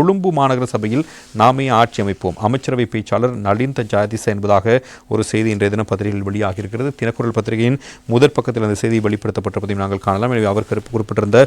கொழும்பு மாநகர சபையில் நாமே ஆட்சி அமைப்போம். அமைச்சரவை பேச்சாளர் நலிந்த ஜாதிச என்பதாக ஒரு செய்தி இன்றைய தினம் பத்திரிகையில் வெளியாகியிருக்கிறது. தினக்குரல் பத்திரிகையின் முதற் பக்கத்தில் அந்த செய்தி வெளிப்படுத்தப்பட்டிருப்பதையும் நாங்கள் காணலாம். எனவே அவர் கருப்பு குறிப்பிட்டிருந்த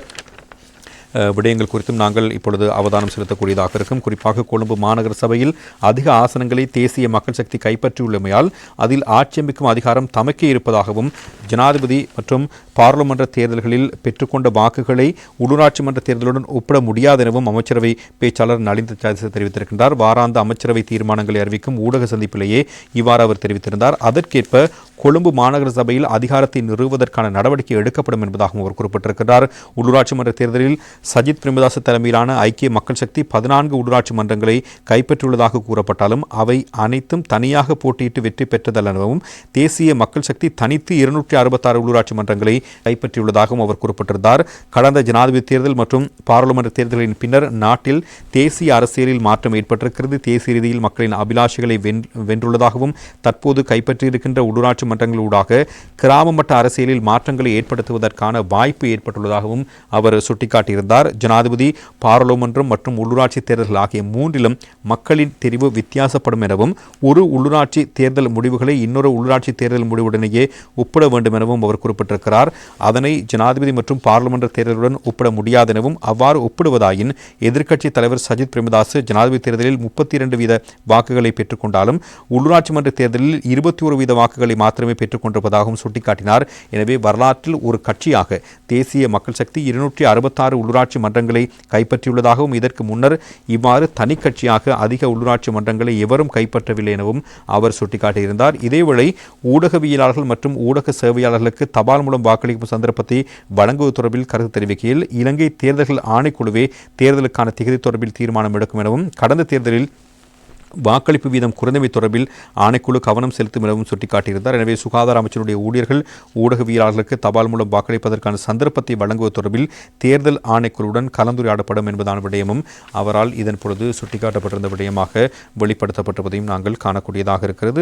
விடயங்கள் குறித்தும் நாங்கள் இப்பொழுது அவதானம் செலுத்தக்கூடியதாக இருக்கும். குறிப்பாக கொழும்பு மாநகர சபையில் அதிக ஆசனங்களை தேசிய மக்கள் சக்தி கைப்பற்றியுள்ளமையால் அதில் ஆட்சியமைக்கும் அதிகாரம் தமக்கே இருப்பதாகவும் ஜனாதிபதி மற்றும் பாராளுமன்ற தேர்தல்களில் பெற்றுக்கொண்ட வாக்குகளை உள்ளூராட்சி மன்ற தேர்தலுடன் ஒப்பிட முடியாது எனவும் அமைச்சரவை பேச்சாளர் நலிந்த ஜாதிச தெரிவித்திருக்கின்றார். வாராந்த அமைச்சரவை தீர்மானங்களை அறிவிக்கும் ஊடக சந்திப்பிலேயே இவ்வாறு அவர் தெரிவித்திருந்தார். அதற்கேற்ப கொழும்பு மாநகர சபையில் அதிகாரத்தை நிறுவுவதற்கான நடவடிக்கை எடுக்கப்படும் என்பதாகவும் அவர் குறிப்பிட்டிருக்கிறார். உள்ளூராட்சி மன்ற தேர்தலில் சஜித் பிரேமதாச தலைமையிலான ஐக்கிய மக்கள் சக்தி பதினான்கு உள்ளூராட்சி மன்றங்களை கைப்பற்றியுள்ளதாக கூறப்பட்டாலும் அவை அனைத்தும் தனியாக போட்டியிட்டு வெற்றி பெற்றதல்லவும் தேசிய மக்கள் சக்தி தனித்து இருநூற்றி அறுபத்தாறு உள்ளூராட்சி மன்றங்களை கைப்பற்றியுள்ளதாகவும் அவர் குறிப்பிட்டிருந்தார். கடந்த ஜனாதிபதி தேர்தல் மற்றும் பாராளுமன்ற தேர்தலின் பின்னர் நாட்டில் தேசிய அரசியலில் மாற்றம் ஏற்பட்டிருக்கிறது. தேசிய ரீதியில் மக்களின் அபிலாஷைகளை வென்றுள்ளதாகவும் தற்போது கைப்பற்றியிருக்கின்ற உள்ளூராட்சி மன்றங்களூடாக கிராம மட்ட அரசியலில் மாற்றங்களை ஏற்படுத்துவதற்கான வாய்ப்பு ஏற்பட்டுள்ளதாகவும் அவர் சுட்டிக்காட்டியிருந்தார். ஜனாதிபதி பாராளுமன்றம் மற்றும் உள்ளூராட்சி தேர்தல்கள் ஆகிய மூன்றிலும் மக்களின் தெரிவு வித்தியாசப்படும் எனவும் ஒரு உள்ளூராட்சி தேர்தல் முடிவுகளை இன்னொரு உள்ளூராட்சி தேர்தல் முடிவுடனேயே ஒப்பிட வேண்டும் எனவும் அவர் குறிப்பிட்டிருக்கிறார். அதனை ஜனாதிபதி மற்றும் பாராளுமன்ற தேர்தலுடன் ஒப்பிட முடியாது எனவும் அவ்வாறு ஒப்பிடுவதாயின் எதிர்க்கட்சி தலைவர் சஜித் பிரேமதாஸ் ஜனாதிபதி தேர்தலில் முப்பத்தி இரண்டு வீத வாக்குகளை பெற்றுக்கொண்டாலும் உள்ளூராட்சி மன்ற தேர்தலில் இருபத்தி ஒரு வீத வாக்குகளை மாற்ற பெற்றுக்கொண்டிருப்பதாகவும் சுட்டிக்காட்டினார். எனவே வரலாற்றில் ஒரு கட்சியாக தேசிய மக்கள் சக்தி இருநூற்றி அறுபத்தாறு உள்ளூராட்சி மன்றங்களை கைப்பற்றியுள்ளதாகவும் இதற்கு முன்னர் இவ்வாறு தனி கட்சியாக அதிக உள்ளூராட்சி மன்றங்களை எவரும் கைப்பற்றவில்லை எனவும் அவர் சுட்டிக்காட்டியிருந்தார். இதேவேளை ஊடகவியலாளர்கள் மற்றும் ஊடக சேவையாளர்களுக்கு தபால் மூலம் வாக்களிக்கும் சந்தர்ப்பத்தை வழங்குவது தொடர்பில் கருத்து தெரிவிக்கையில் இலங்கை தேர்தல்கள் ஆணைக்குழுவே தேர்தலுக்கான திகதி தொடர்பில் தீர்மானம் எடுக்கும் எனவும் கடந்த தேர்தலில் வாக்களிப்பு வீதம் குறைந்தமை தொடர்பில் ஆணைக்குழு கவனம் செலுத்தும் எனவும் சுட்டிக்காட்டியிருந்தார். எனவே சுகாதார அமைச்சருடைய ஊழியர்கள் ஊடகவியலாளர்களுக்கு தபால் மூலம் வாக்களிப்பதற்கான சந்தர்ப்பத்தை வழங்குவது தொடர்பில் தேர்தல் ஆணைக்குழுவுடன் கலந்துரையாடப்படும் என்பதான விடயமும் அவரால் இதன் பொழுது சுட்டிக்காட்டப்பட்டிருந்த விடயமாக வெளிப்படுத்தப்பட்டிருப்பதையும் நாங்கள் காணக்கூடியதாக இருக்கிறது.